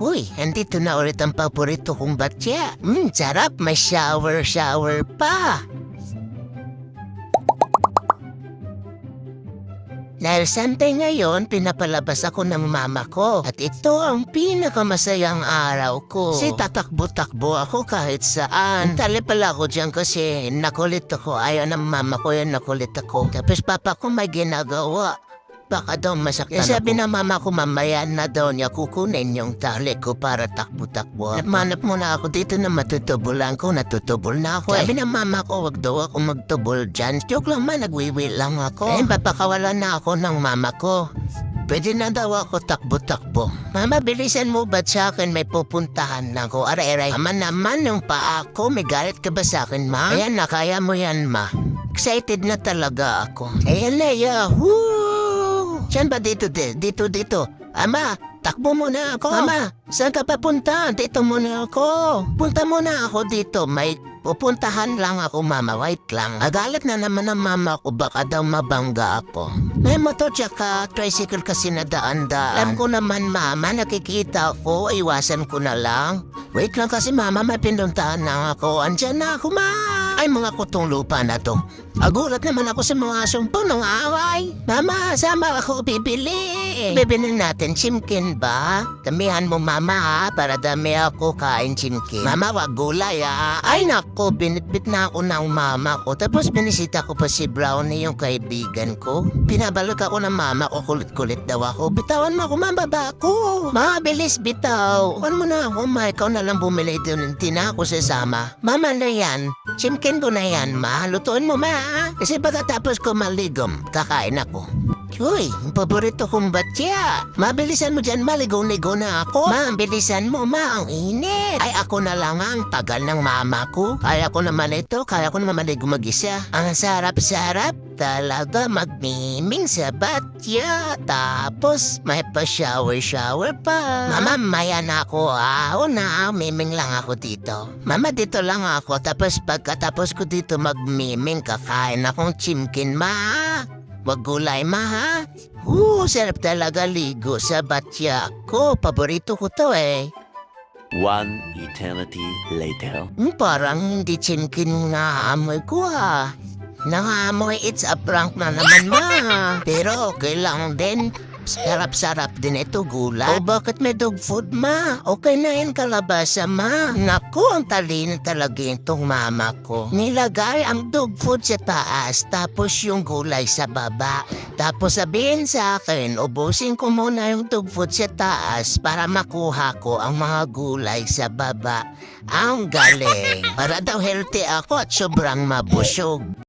Uy, andito na ulit ang paborito kong batya. Mmm, sarap. May shower-shower pa. Dahil Sunday ngayon, pinapalabas ako ng mama ko. At ito ang pinakamasayang araw ko. Kasi tatakbo-takbo ako kahit saan. Tali pala ako dyan kasi nakulit ako. Ayaw ng mama ko yan, nakulit ako. Tapos papa ko may ginagawa. Baka daw masaktan Kasi Sabi ng mama ko mamaya na daw niya kukunin yung tali ko para takbo-takbo. At manap muna ako dito na matutubulan ko. Natutubol na ako Sabi ng mama ko wag daw ako magtubol dyan. Joke lang man, nagwiwi lang ako. Eh, papakawalan na ako ng mama ko. Pwede na daw ako takbo-takbo. Mama, bilisan mo ba't sa akin may pupuntahan na ako? Aray-aray. Ama naman yung paa ko. May galit ka ba sa akin, ma? Ayan na, kaya mo yan, ma. Excited na talaga ako. Ayan na, yahoo! Saan ba dito, di? Dito, dito. Ama, takbo muna ako. Ama, saan ka papunta? Dito muna ako. Punta muna ako dito. May pupuntahan lang ako, mama. Wait lang. Agalit na naman ang mama ko. Baka daw mabangga ako. May motor tsaka tricycle kasi na daan-daan. Alam ko naman, mama, nakikita ko. Iwasan ko na lang. Wait lang kasi, mama, may pinuntahan na ako. Andyan na ako, ma. Ay, mga kutong lupa na to. Agulat naman ako sa mga sumpo ng away. Mama, sama ako bibili. Bibili natin chimkin ba? Damihan mo mama ha, para dami ako kain chimkin. Mama, wag gulay ha. Ay nako, binitbit na ako ng mama ko. Tapos binisita ko pa si Brownie, yung kaibigan ko. Pinabalot ako ng mama ko, kulit-kulit daw ako. Bitawan mo ako, mababa ako. Mabilis bitaw. Huwag mo na ako, ma. Ikaw na lang bumili doon. Hindi na ako sasama. Mama na yan. Chimkin ko na yan, ma. Lutuin mo, ma. Kasi pagkatapos ko maligom, kakain ako. Uy, paborito kong batya. Mabilisan mo dyan, maligaw-ligaw na ako. Ma, bilisan mo, ma, ang init. Ay, ako na lang ang tagal ng mama ko. Kaya ko naman ito, kaya ko naman maligo mag-isa. Ang sarap-sarap talaga magmiming sa batya. Tapos, may pa-shower-shower pa. Mama, maya na ako, ah. O na, miming lang ako dito. Mama, dito lang ako. Tapos, pagkatapos ko dito magmiming, kakain akong chimkin, ma. Wag gulay, ma, ha? Oo, sarap talaga ligo sa batya ko. Paborito ko to, eh. One eternity later. Hmm, parang hindi chinkin na amoy ko, ha? Nangamoy, it's a prank na naman, ma. Pero okay lang din. Sarap-sarap din ito gulay. O bakit may dog food, ma? Okay na yan kalabasa, ma. Naku, ang talino talaga itong mama ko. Nilagay ang dog food sa taas, tapos yung gulay sa baba. Tapos sabihin sa akin, ubusin ko muna yung dog food sa taas para makuha ko ang mga gulay sa baba. Ang galing. Para daw healthy ako at sobrang mabusog.